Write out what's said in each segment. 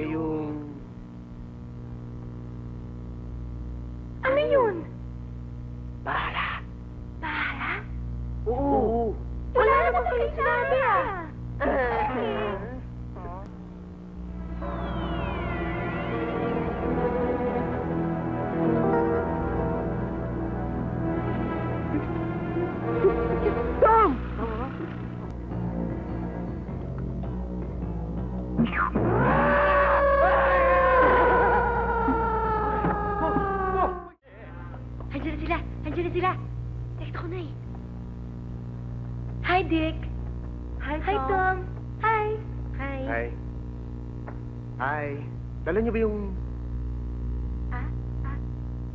Eh, Hi, Dick. Hi, Tom. Hi, Tom. Hi. Hi. Hi. Hi. Dala niyo ba yung... Ah, ah,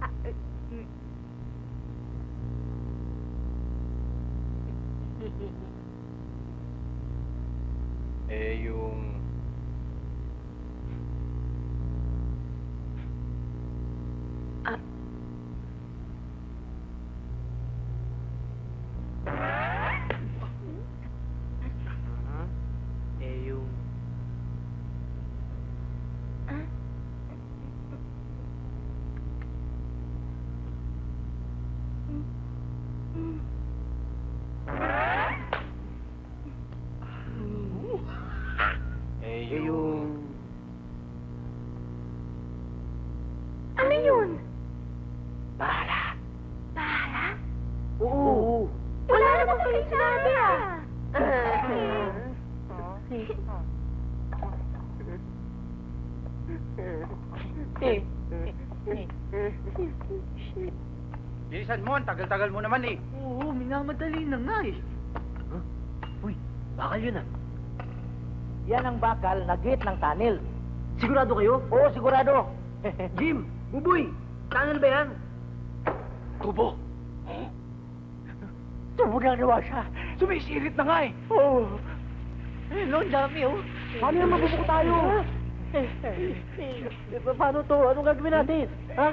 ah, eh, mm. Eh, yung... Ah. Eh, yung... Ah? Mm. Eh, Eh, yung... Ano yun? Bahala. Bahala? Oo. Wala naman kayo sinabi ah. Ang tagal-tagal mo naman eh. Oo, minamadali na nga eh. Uy, bakal yun ah. Yan ang bakal na gate ng tunnel. Sigurado kayo? Oo, sigurado. Jim! Buboy! Tunnel ba yan? Tubo! Tumugagawa siya. Sumisirit na nga eh. Oo. Eh, ang dami oh. Paano yan mabubuko tayo? Eh, pa- Paano to? Anong gagawin natin? Ha?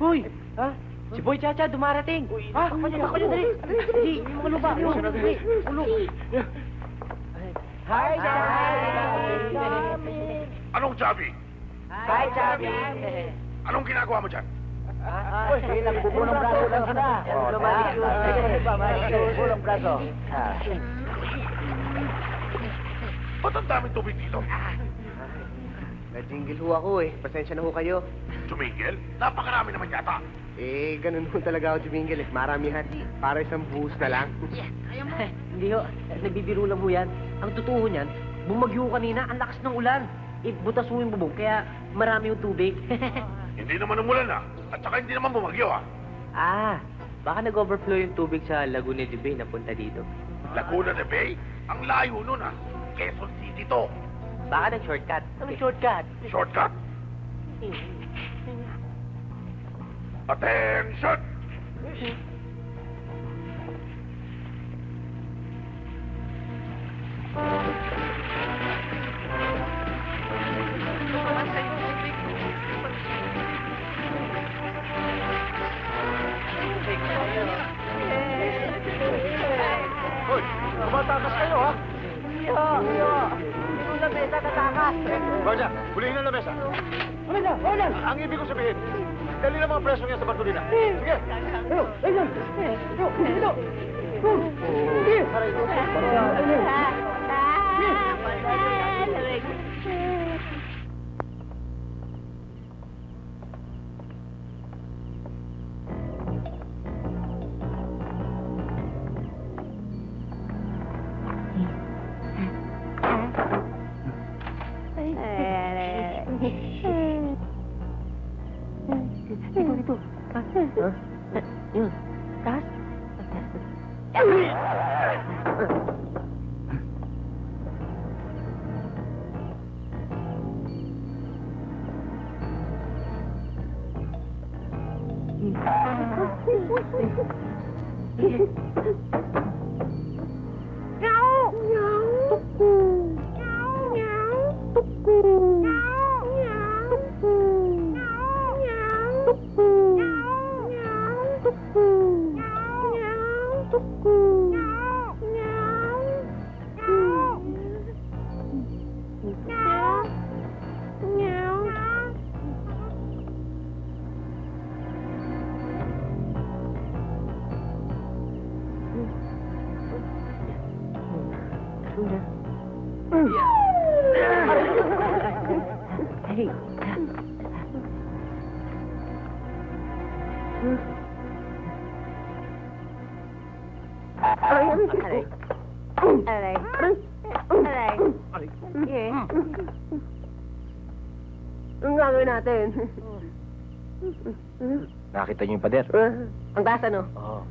Hoy! Ha? Si Boy Chacha dumarating! Ha? Takpan niyo, takpan niyo, dali! Dali, yung mga lupa. Ayusin natin. Dali. Hi, Chami! Anong sabi? Hi, Chami! Anong ginagawa mo dyan? Ah, eh, nagbubulong braso lang sila. Oh, Lumalik yun. ah, ba, Nagbubulong braso. Ah. Ba't ang daming tubig dito? Na-jingle ho ako eh. Pasensya na ho kayo. Tumingil? Napakarami naman yata. Eh, ganun ho talaga ako jumingil eh. Maramihan. Para isang buhos na lang. Hindi ho, nagbibiro lang ho yan. Ang totoo niyan, bumagyo kanina, ang lakas ng ulan. Ibutas ho yung bubong, kaya marami yung tubig. Hindi naman umulan ah. At saka hindi naman bumagyo ah. ah, baka nag-overflow yung tubig sa Laguna de Bay na punta dito. Laguna de Bay? Ang layo nun ah. Quezon City to. Baka nag-shortcut. Ano shortcut? Shortcut? Attention! Hoy, Guardia, huliin ang lamesa. Wala na, wala na. Ang ibig ko sabihin, dali na mga preso niya sa Bartolina. Sige! Iyo, iyo. Iyo, iyo. Sige. Aray Oh, Hey. Aray. Aray. Aray. Aray. Yeah. Ang gagawin natin. Nakita niyo yung pader? Ang taas ano? Oo.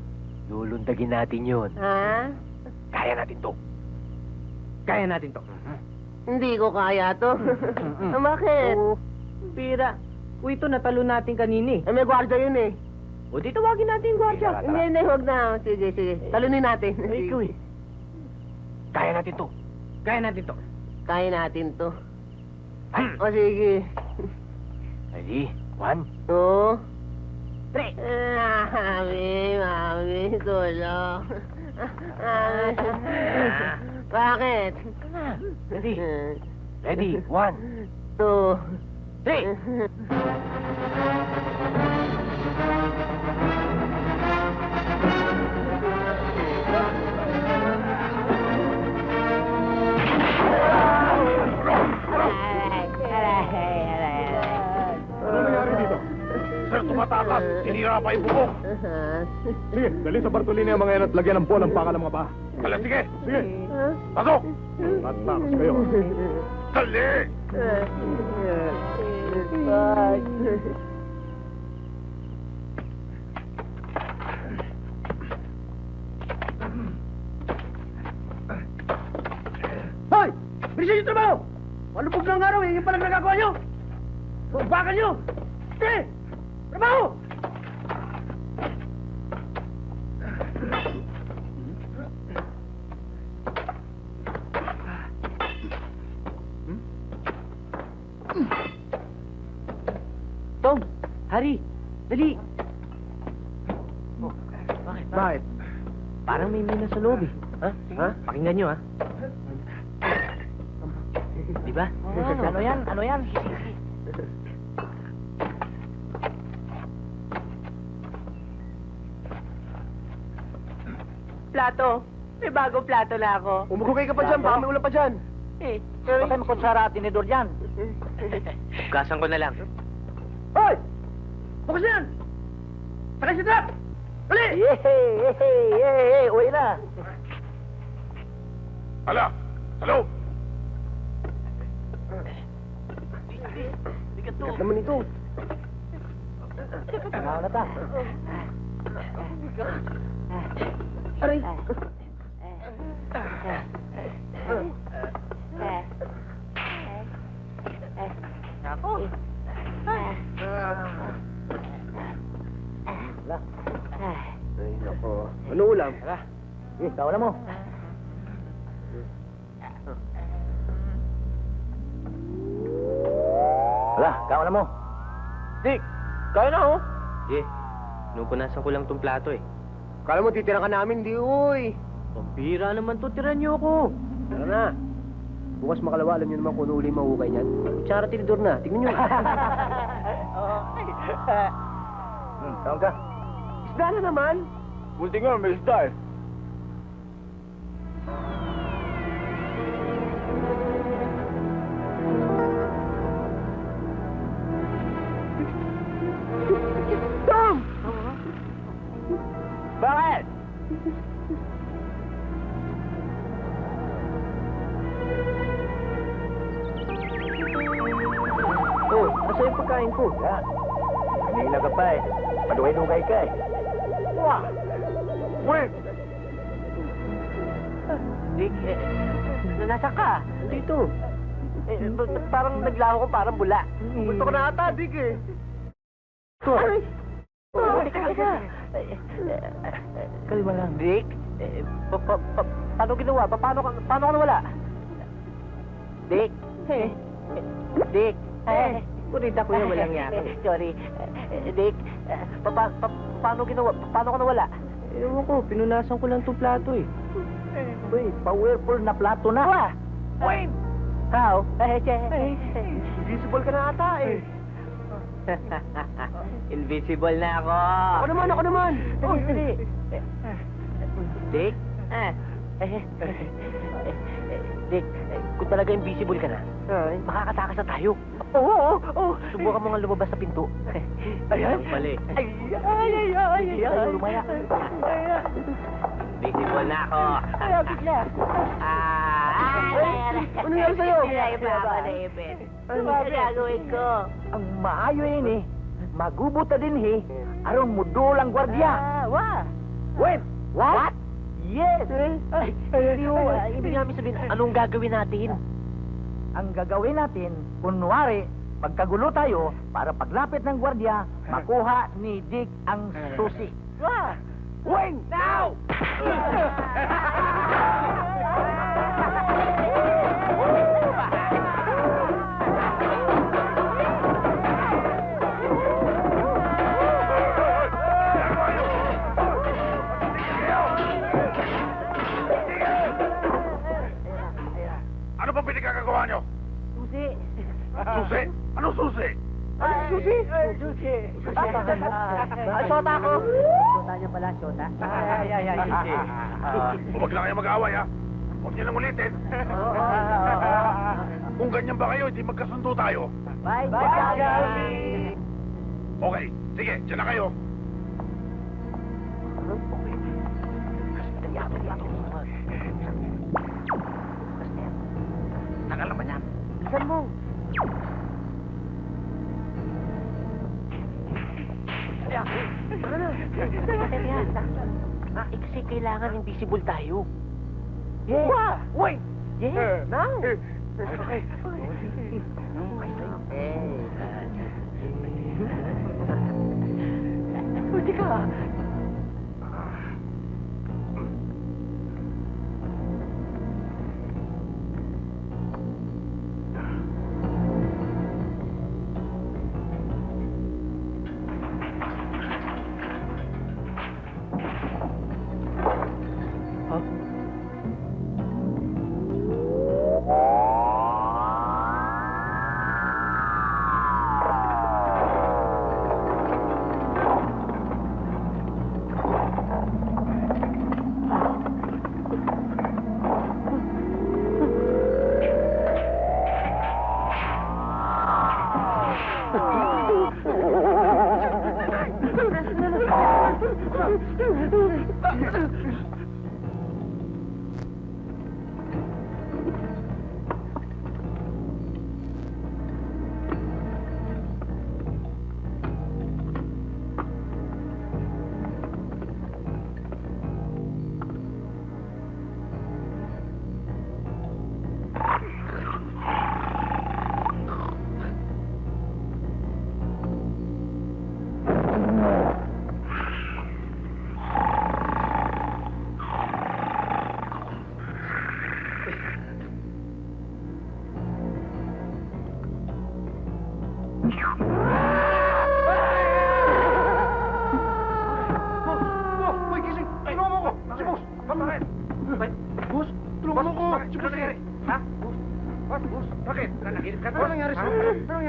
Lulundagin natin yun. Ha? Kaya natin to. Kaya natin to. Hindi ko kaya to. Ah, Bakit? Pira. Uy, ito natalo natin kanini. Eh, may gwardiya yun eh. O di tawagin natin yung gwardiya. Hindi, hindi, huwag na. Sige, sige. Talunin natin. Eh, ikaw eh. Kaya natin to. Kaya natin to. Kaya natin to. O sige. Ready? One. Oo. Three. Ah, Mami, mami, tulong. Mami. Bakit? Ready? Ready? One. Two. Three. Ano? Sir, tumatakas. Sinira pa yung bubong. Sige, dali sa Bartolini ang mga yan at lagyan ng bolang pakal ang mga baha. Kala, sige. Sige, Pasok. at takas kayo. Dali. Hoy! Bilisan yung trabaho! Malupog ang araw eh. Yung palang nagagawa nyo! Bakal nyo! Hari, dali. Oh, bakit? Bakit? Parang may mina sa loob eh. Ha? Ha? Pakinggan nyo ha. Di ba? Ano yan? Ano yan? Plato. May bago plato na ako. Umugugay ka pa dyan. Baka may ulam pa dyan. Eh, Baka may kutsara at tinidor dyan. Gasan ko na lang. Hoy! Bukas na yan! Sakay si Trap! Dali! Yehey! Yehey! Yehey! Uwi na! Hala. Hello. Kat naman ito. Tama na ta. aray. Ay, Ano ulam? Tara. Eh, kawalan mo. Wala, kawalan mo. Dick, kaya na oh. Eh, nupunasan ko lang tong plato eh. Kala mo titira ka namin, di uy. Pampira naman to, tiran nyo ako. Tara na. Bukas makalawa, alam niyo naman kung ano uli mahukay niyan. Kutsara tinidor na. Tingnan niyo. hmm, tawag ka. Isda na naman. Buti nga, may isda eh. Tom! Bakit? Oh, nasa yung pagkain ko? Yan. Kanina ka pa eh. Maluhay-luhay ka eh. Wah! Wait! Dick, eh, nasa ka? Dito. Eh, ba- ba't parang naglaho ko parang bula. Gusto ko na ata, Dick eh. Aray! Oh, teka, teka. Kalma lang. Dick, eh, pa, pa, pa, paano ginawa? Pa, paano, ka- paano ka nawala? Dick, Eh, Dick. Eh, kurita ko yan, walang yaka. Sorry. Eh, Dick, eh, pa, pa, pa, paano ginawa? Pa, paano ka nawala? Ewan ko, pinunasan ko lang itong plato eh. Uy, powerful na plato na. Wah! Wait! How? Eh, Invisible ka na ata eh. Invisible na ako. Ako naman, ako naman. Dali. Eh, Dick? Ah. Eh, Dick, kung talaga invisible ka na, Ay. makakatakas na tayo. Oo, oo, oo. Subukan mo nga lumabas sa pinto. Ayan. Mali. Ay, ay, ay, ay, ay, Ayaw lumaya. Ay, ay. Invisible na ako. Ayaw, bigla. Ah! Ano nangyari sa'yo? Ano gagawin ko? Ang maayo yun eh. Magubuta din eh. Arong mudulang gwardiya. Ah, wa. Wait! What? Yes! Ay, hindi ho. ah, Ibig namin sabihin, anong gagawin natin? Ang gagawin natin, kunwari, pagkagulo tayo, para paglapit ng gwardiya, makuha ni Dick ang susi. Wa. Wing! Now! Ano ba pinagkakagawa nyo? Susi. Susi? Anong susi? Susi? Susi. Ay, sota ko. Shota niya pala, shota. Ay, ay, ay, susi. Huwag lang kayo mag-away, ha? Huwag niyo nang ulitin. Kung ganyan ba kayo, hindi magkasundo tayo. Bye, bye, Okay, sige, dyan na kayo. Tagal naman yan. Saan mo? Ah, eh, kasi kailangan invisible tayo. Yeah. Wa! Wait! Yeah. Now! Okay. Buti ka.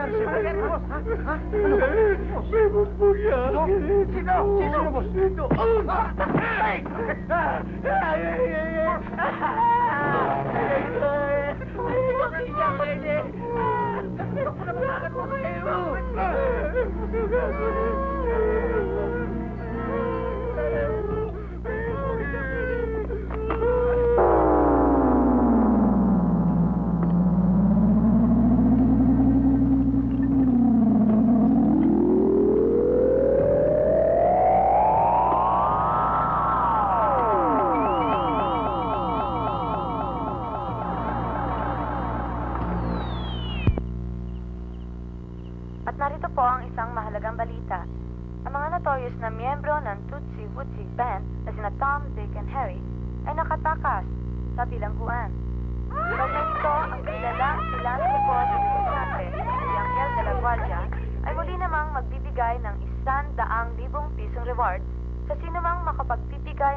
Ano? Bakit? Boss? Boss po yan! Sino? Sino, boss? Sino? Ay! Ay! Ay! Ay! At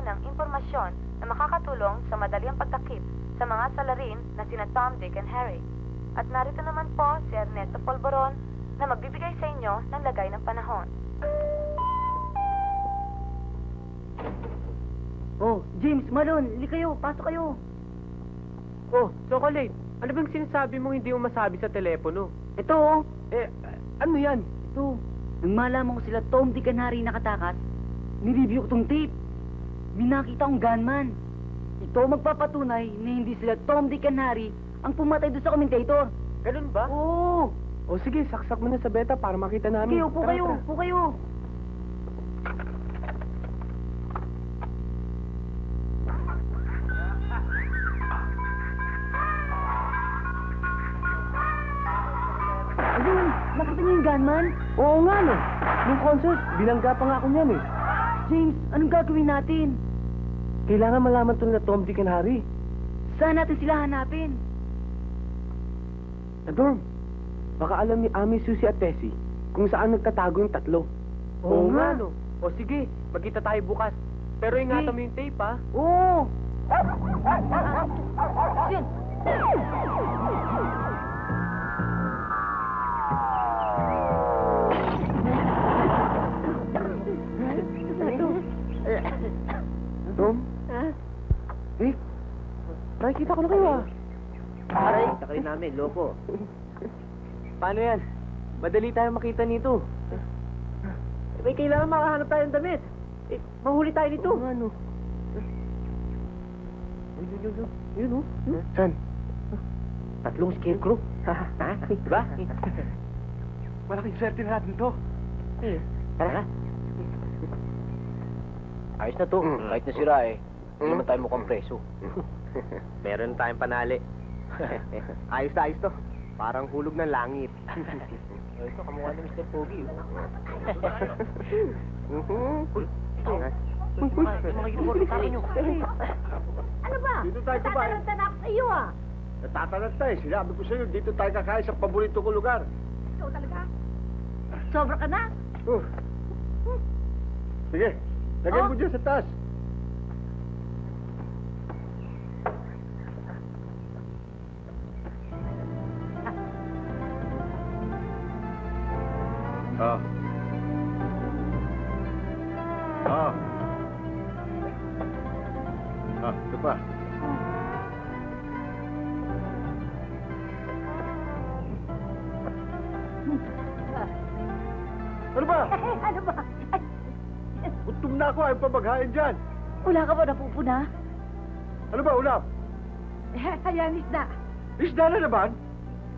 makapagbibigay ng impormasyon na makakatulong sa madaling pagtakip sa mga salarin na sina Tom, Dick, and Harry. At narito naman po si Ernesto Polvoron na magbibigay sa inyo ng lagay ng panahon. Oh, James, Malon, hindi kayo, pasok kayo. Oh, Chocolate, ano bang sinasabi mong hindi mo masabi sa telepono? Ito, oh. Eh, ano yan? Ito. Nang malaman ko sila Tom, Dick, and Harry nakatakas, nireview ko tong tape. May nakita akong gunman. Ito magpapatunay na hindi sila Tom, Dick, and Harry ang pumatay doon sa commentator. Ganun ba? Oo. O sige, saksak mo na sa beta para makita namin. Sige, upo Tara, kayo, tara. upo kayo. Ayun, nakita niyo yung gunman? Oo nga no. Nung concert, binangga pa nga ako niyan eh. James, anong gagawin natin? Kailangan malaman to na Tom, Dick, and Harry. Saan natin sila hanapin? Adorm, baka alam ni Ami, Susie at Tessie kung saan nagtatago yung tatlo. Oo nga, no. O sige, magkita tayo bukas. Pero ingatan mo yung tape, ha? Oo. Namin, loko. Paano yan? Madali tayo makita nito. Eh, may kailangan makahanap tayo ng damit. Eh, mahuli tayo nito. Oo nga, no. Yun, yun, yun, yun. Yun, oh. Saan? Tatlong scarecrow. ha? Diba? Malaking swerte na natin to. Tara. Ayos na to. Mm. Kahit nasira eh. Hindi Mm. naman tayo mukhang preso. Meron tayong panali. ayos na ayos to. Parang hulog ng langit. Ayos to, kamukha ni Mr. Pogi. Mhm. Mga uniform sa akin Ano ba? Dito tayo kumain. Tatalanta na ako sa iyo ah. Natatalas tayo. Sinabi ko sa iyo, dito tayo kakain sa paborito ko lugar. Ikaw talaga? Sobra ka na? Uh. Sige, lagay Oh. mo dyan sa taas. Ah. Ah. Ah, ito pa. Ano ba? ano ba? Ay, Gutom na ako, ayaw pa maghain dyan. wala ka ba napupuna? Ano ba, ulam? Ayan, isda. Isda na naman?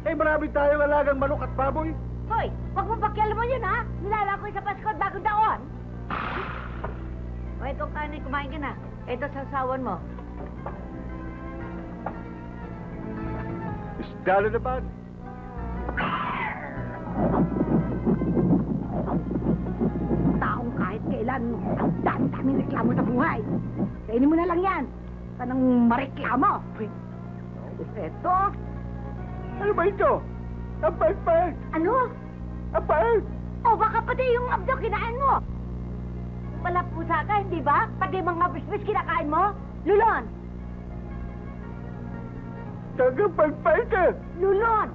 Eh, marami tayong alagang manok at baboy. Hoy, huwag mo pakialam mo yun, ha? Nilala ko sa Pasko at bagong taon. O, ito kanin, kumain ka na. Ito sasawan mo. Isda na naman. Taong kahit kailan, ang dami-daming reklamo sa buhay. Kainin mo na lang yan. Kanang mareklamo. Ito, Ano ba ito? Ang pait-pait! ano? Pait! O baka pati yung abdo kinain mo. Wala pusa ka, hindi ba? Pati mga bisbis kinakain mo? Lulon! Talagang pait-pait eh! Lulon!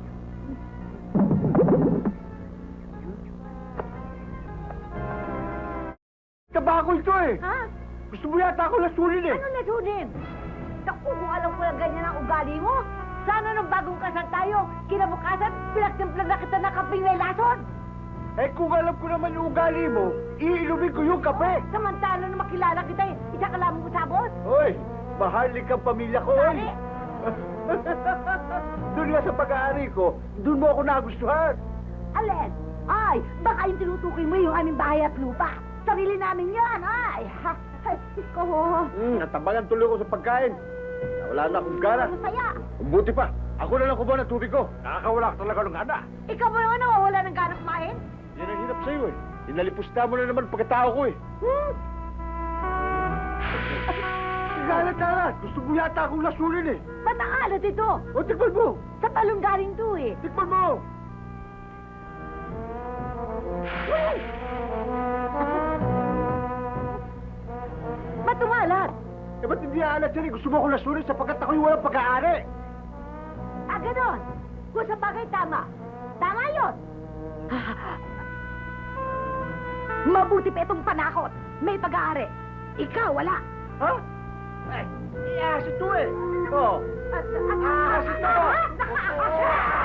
Tabako ito eh! Ha? Gusto mo yata ako lasunin eh! Ano nasunin? Naku, kung alam ko lang ganyan ang ugali mo. Sana nung bagong kasal tayo, kinabukasan, pinagtimplan na kita ng kaping may lason. Eh kung alam ko naman yung ugali mo, iinumin ko yung kape! Samantala na makilala kita, eh, isa ka lamang sabon. Hoy! Mahalin kang pamilya ko, oy! Pare, Doon nga sa pag-aari ko, doon mo ako nagustuhan! Alin? Ay, baka yung tinutukoy mo yung aming bahay at lupa. Sarili namin yan, ay. Ha, ay, ko. Hmm, natabangan tuloy ko sa pagkain. Wala na akong gana. Masaya. Buti pa, ako na lang kumuha ng tubig ko. Nakakawala ka talaga ng gana. Ikaw mo naman nawawala ng gana kumain? Yan ang hirap sa'yo eh. Inalipusta mo na naman pagkatao ko eh. Hmm? Galat na Gusto mo yata akong lasunin eh. Matakalat ito. O, tikman mo! Sa talong galing to eh. Tikman mo! Matumalat. Eh, ba't hindi aalat yan eh? Gusto mo akong lasunin sapagkat ako'y walang pag-aari. Ah, ganon. Kung sa bagay tama. Tama yun. Mabuti pa itong panakot. May pag-aari. Ikaw, wala. Ha? Eh, iasa ito eh. Oh. At, at, Ah, ito!